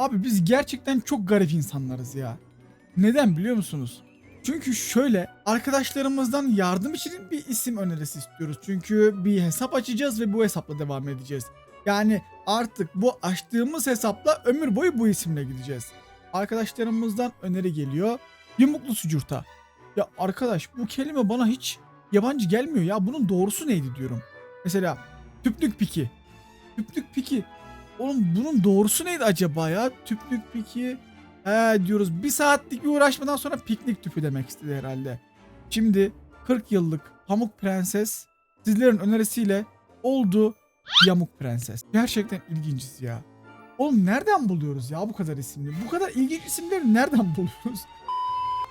Abi biz gerçekten çok garip insanlarız ya. Neden biliyor musunuz? Çünkü şöyle arkadaşlarımızdan yardım için bir isim önerisi istiyoruz. Çünkü bir hesap açacağız ve bu hesapla devam edeceğiz. Yani artık bu açtığımız hesapla ömür boyu bu isimle gideceğiz. Arkadaşlarımızdan öneri geliyor. Yumuklu sucurta. Ya arkadaş bu kelime bana hiç yabancı gelmiyor ya. Bunun doğrusu neydi diyorum. Mesela tüplük piki. Tüplük piki. Oğlum bunun doğrusu neydi acaba ya? Tüplük piki. He diyoruz. Bir saatlik bir uğraşmadan sonra piknik tüpü demek istedi herhalde. Şimdi 40 yıllık Pamuk Prenses sizlerin önerisiyle oldu Yamuk Prenses. Gerçekten ilginciz ya. Oğlum nereden buluyoruz ya bu kadar isimli? Bu kadar ilginç isimleri nereden buluyoruz?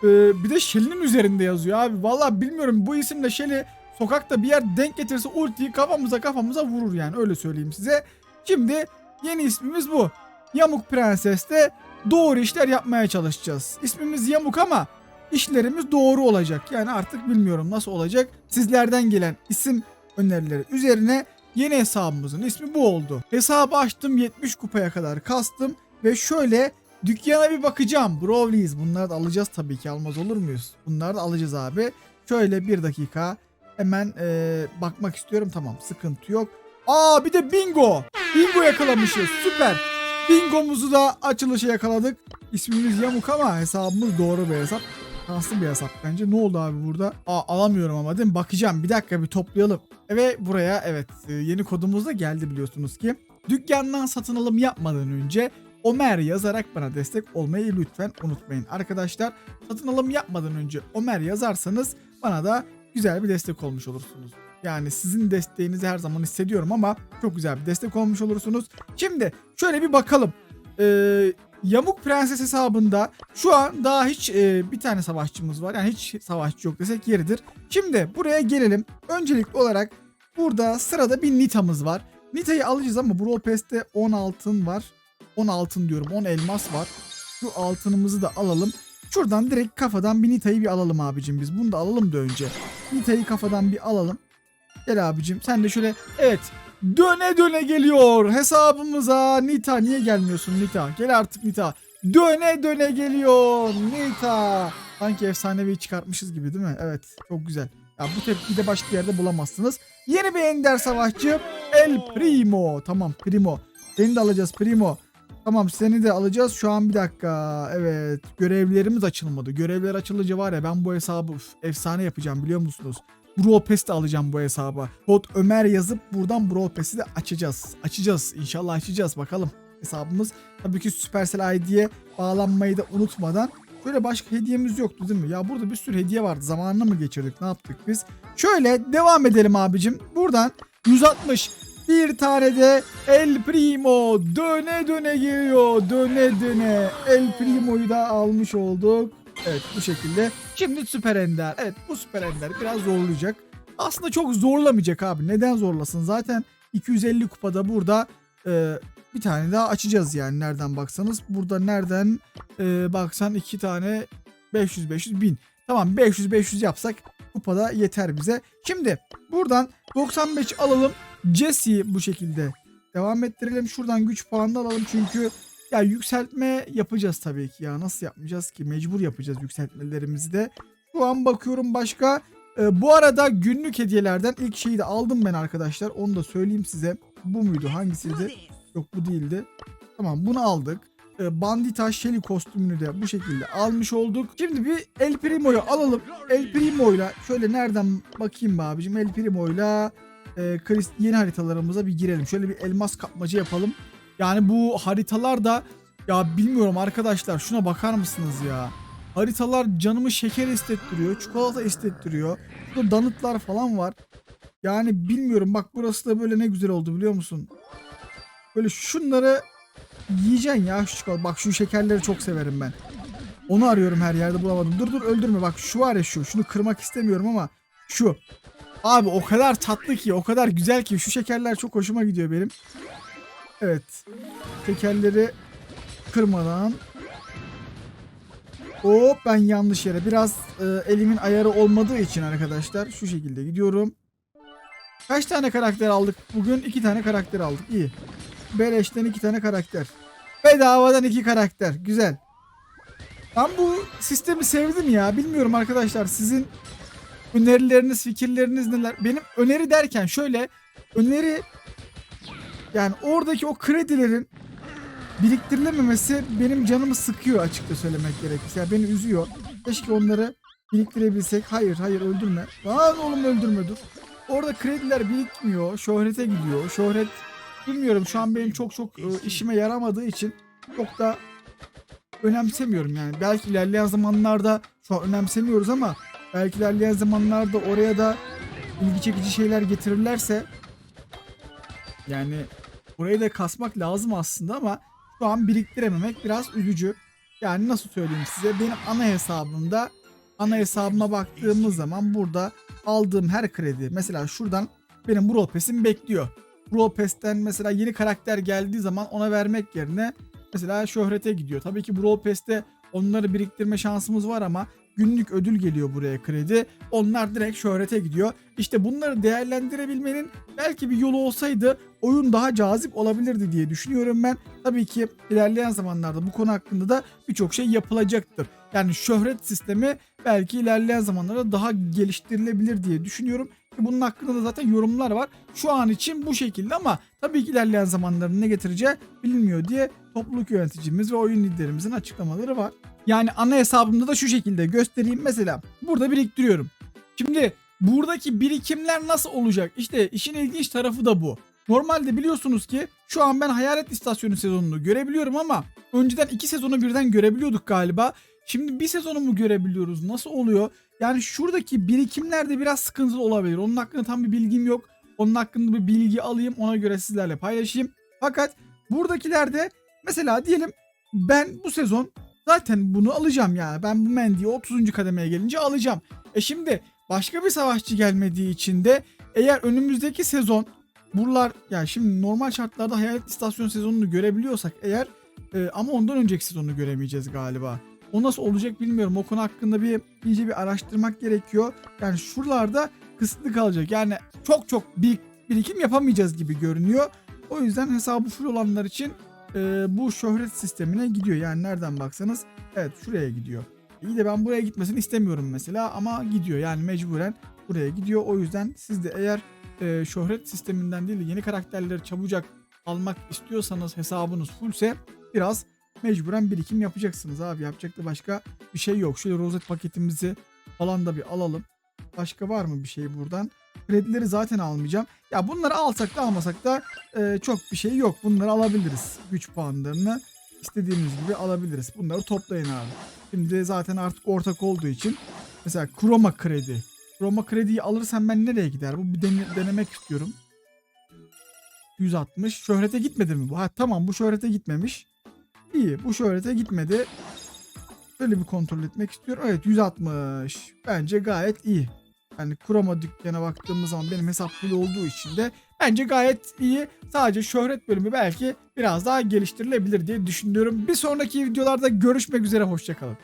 Ee, bir de Shelly'nin üzerinde yazıyor abi. Vallahi bilmiyorum bu isimle Shelly sokakta bir yer denk getirse ultiyi kafamıza kafamıza vurur yani öyle söyleyeyim size. Şimdi yeni ismimiz bu. Yamuk Prenses'te doğru işler yapmaya çalışacağız. İsmimiz Yamuk ama işlerimiz doğru olacak. Yani artık bilmiyorum nasıl olacak. Sizlerden gelen isim önerileri üzerine yeni hesabımızın ismi bu oldu. Hesabı açtım 70 kupaya kadar kastım ve şöyle dükkana bir bakacağım. Brawlies bunları da alacağız tabii ki almaz olur muyuz? Bunları da alacağız abi. Şöyle bir dakika hemen eee, bakmak istiyorum tamam sıkıntı yok. Aa bir de bingo. Bingo yakalamışız süper. Bingomuzu da açılışa yakaladık. İsmimiz Yamuk ama hesabımız doğru bir hesap. Şanslı bir hesap bence. Ne oldu abi burada? Aa alamıyorum ama değil mi? Bakacağım. Bir dakika bir toplayalım. Ve buraya evet e, yeni kodumuz da geldi biliyorsunuz ki. Dükkandan satın alım yapmadan önce Omer yazarak bana destek olmayı lütfen unutmayın. Arkadaşlar satın alım yapmadan önce Omer yazarsanız bana da güzel bir destek olmuş olursunuz. Yani sizin desteğinizi her zaman hissediyorum ama çok güzel bir destek olmuş olursunuz. Şimdi şöyle bir bakalım. Ee, Yamuk Prenses hesabında şu an daha hiç e, bir tane savaşçımız var. Yani hiç savaşçı yok desek yeridir. Şimdi buraya gelelim. Öncelikli olarak burada sırada bir Nita'mız var. Nita'yı alacağız ama Brawl Pass'te 10 altın var. 10 altın diyorum 10 elmas var. Şu altınımızı da alalım. Şuradan direkt kafadan bir Nita'yı bir alalım abicim biz. Bunu da alalım da önce. Nita'yı kafadan bir alalım. Gel abicim sen de şöyle evet döne döne geliyor hesabımıza Nita niye gelmiyorsun Nita gel artık Nita döne döne geliyor Nita sanki efsanevi çıkartmışız gibi değil mi evet çok güzel ya bu tepkiyi de başka yerde bulamazsınız yeni bir ender savaşçı El Primo tamam Primo seni de alacağız Primo Tamam seni de alacağız. Şu an bir dakika. Evet. Görevlerimiz açılmadı. Görevler açılınca var ya ben bu hesabı üf, efsane yapacağım biliyor musunuz? Brawl de alacağım bu hesaba. Kod Ömer yazıp buradan Brawl de açacağız. Açacağız. İnşallah açacağız. Bakalım. Hesabımız tabii ki Supercell ID'ye bağlanmayı da unutmadan. Böyle başka hediyemiz yoktu değil mi? Ya burada bir sürü hediye vardı. Zamanını mı geçirdik? Ne yaptık biz? Şöyle devam edelim abicim. Buradan 160 bir tane de El Primo döne döne geliyor. Döne döne. El Primo'yu da almış olduk. Evet bu şekilde. Şimdi Süper Ender. Evet bu Süper Ender biraz zorlayacak. Aslında çok zorlamayacak abi. Neden zorlasın? Zaten 250 kupada burada e, bir tane daha açacağız yani nereden baksanız. Burada nereden e, baksan iki tane 500 500 bin. Tamam 500 500 yapsak kupada yeter bize. Şimdi buradan 95 alalım. Jesse'yi bu şekilde devam ettirelim. Şuradan güç puanı da alalım çünkü ya yükseltme yapacağız tabii ki ya. Nasıl yapmayacağız ki? Mecbur yapacağız yükseltmelerimizi de. Şu an bakıyorum başka. Ee, bu arada günlük hediyelerden ilk şeyi de aldım ben arkadaşlar. Onu da söyleyeyim size. Bu muydu? Hangisiydi? Yok bu değildi. Tamam bunu aldık. Ee, Bandita Shelly kostümünü de bu şekilde almış olduk. Şimdi bir El Primo'yu alalım. El Primo'yla şöyle nereden bakayım be abicim. El Primo'yla e, yeni haritalarımıza bir girelim. Şöyle bir elmas kapmaca yapalım. Yani bu haritalar da ya bilmiyorum arkadaşlar şuna bakar mısınız ya? Haritalar canımı şeker istettiriyor, çikolata istettiriyor. Burada danıtlar falan var. Yani bilmiyorum bak burası da böyle ne güzel oldu biliyor musun? Böyle şunları yiyeceksin ya şu çikolata. Bak şu şekerleri çok severim ben. Onu arıyorum her yerde bulamadım. Dur dur öldürme bak şu var ya şu. Şunu kırmak istemiyorum ama şu. Abi o kadar tatlı ki o kadar güzel ki şu şekerler çok hoşuma gidiyor benim. Evet. Tekerleri kırmadan. Hop ben yanlış yere. Biraz e, elimin ayarı olmadığı için arkadaşlar şu şekilde gidiyorum. Kaç tane karakter aldık? Bugün iki tane karakter aldık. İyi. Beleş'ten iki tane karakter. Bedavadan iki karakter. Güzel. Ben bu sistemi sevdim ya. Bilmiyorum arkadaşlar sizin önerileriniz, fikirleriniz neler? Benim öneri derken şöyle öneri yani oradaki o kredilerin biriktirilememesi benim canımı sıkıyor açıkça söylemek gerekirse. Yani beni üzüyor. Keşke onları biriktirebilsek. Hayır hayır öldürme. Lan oğlum öldürme dur. Orada krediler birikmiyor. Şöhrete gidiyor. Şöhret bilmiyorum şu an benim çok çok e, işime yaramadığı için çok da önemsemiyorum yani. Belki ilerleyen zamanlarda şu an önemsemiyoruz ama belki ilerleyen zamanlarda oraya da ilgi çekici şeyler getirirlerse yani burayı da kasmak lazım aslında ama şu an biriktirememek biraz üzücü. Yani nasıl söyleyeyim size benim ana hesabımda ana hesabıma baktığımız zaman burada aldığım her kredi mesela şuradan benim Brawl Pass'im bekliyor. Brawl Pass'ten mesela yeni karakter geldiği zaman ona vermek yerine mesela şöhrete gidiyor. Tabii ki Brawl Pass'te onları biriktirme şansımız var ama günlük ödül geliyor buraya kredi. Onlar direkt şöhrete gidiyor. İşte bunları değerlendirebilmenin belki bir yolu olsaydı oyun daha cazip olabilirdi diye düşünüyorum ben. Tabii ki ilerleyen zamanlarda bu konu hakkında da birçok şey yapılacaktır. Yani şöhret sistemi belki ilerleyen zamanlarda daha geliştirilebilir diye düşünüyorum. Ki Bunun hakkında da zaten yorumlar var. Şu an için bu şekilde ama tabii ki ilerleyen zamanların ne getireceği bilinmiyor diye topluluk yöneticimiz ve oyun liderimizin açıklamaları var. Yani ana hesabımda da şu şekilde göstereyim. Mesela burada biriktiriyorum. Şimdi buradaki birikimler nasıl olacak? İşte işin ilginç tarafı da bu. Normalde biliyorsunuz ki şu an ben Hayalet İstasyonu sezonunu görebiliyorum ama önceden iki sezonu birden görebiliyorduk galiba. Şimdi bir sezonu mu görebiliyoruz? Nasıl oluyor? Yani şuradaki birikimler de biraz sıkıntılı olabilir. Onun hakkında tam bir bilgim yok. Onun hakkında bir bilgi alayım ona göre sizlerle paylaşayım. Fakat buradakilerde mesela diyelim ben bu sezon zaten bunu alacağım yani. Ben bu Mendy'yi 30. kademeye gelince alacağım. E şimdi başka bir savaşçı gelmediği için de eğer önümüzdeki sezon buralar yani şimdi normal şartlarda Hayalet İstasyon sezonunu görebiliyorsak eğer e, ama ondan önceki sezonu göremeyeceğiz galiba. O nasıl olacak bilmiyorum. O konu hakkında bir iyice bir araştırmak gerekiyor. Yani şuralarda kısıtlı kalacak. Yani çok çok bir birikim yapamayacağız gibi görünüyor. O yüzden hesabı full olanlar için e, bu şöhret sistemine gidiyor. Yani nereden baksanız evet şuraya gidiyor. İyi de ben buraya gitmesini istemiyorum mesela ama gidiyor. Yani mecburen buraya gidiyor. O yüzden siz de eğer e, şöhret sisteminden değil de yeni karakterleri çabucak almak istiyorsanız hesabınız fullse biraz mecburen birikim yapacaksınız abi. Yapacak da başka bir şey yok. Şöyle rozet paketimizi falan da bir alalım. Başka var mı bir şey buradan? Kredileri zaten almayacağım. Ya bunları alsak da almasak da e, çok bir şey yok. Bunları alabiliriz. Güç puanlarını istediğimiz gibi alabiliriz. Bunları toplayın abi. Şimdi zaten artık ortak olduğu için mesela kroma kredi. Kroma krediyi alırsam ben nereye gider? Bu bir dene- denemek istiyorum. 160. Şöhrete gitmedi mi bu? Ha tamam bu şöhrete gitmemiş. İyi bu şöhrete gitmedi. Şöyle bir kontrol etmek istiyorum. Evet 160. Bence gayet iyi. Yani kurama dükkana baktığımız zaman benim hesap full olduğu için de bence gayet iyi. Sadece şöhret bölümü belki biraz daha geliştirilebilir diye düşünüyorum. Bir sonraki videolarda görüşmek üzere. Hoşçakalın.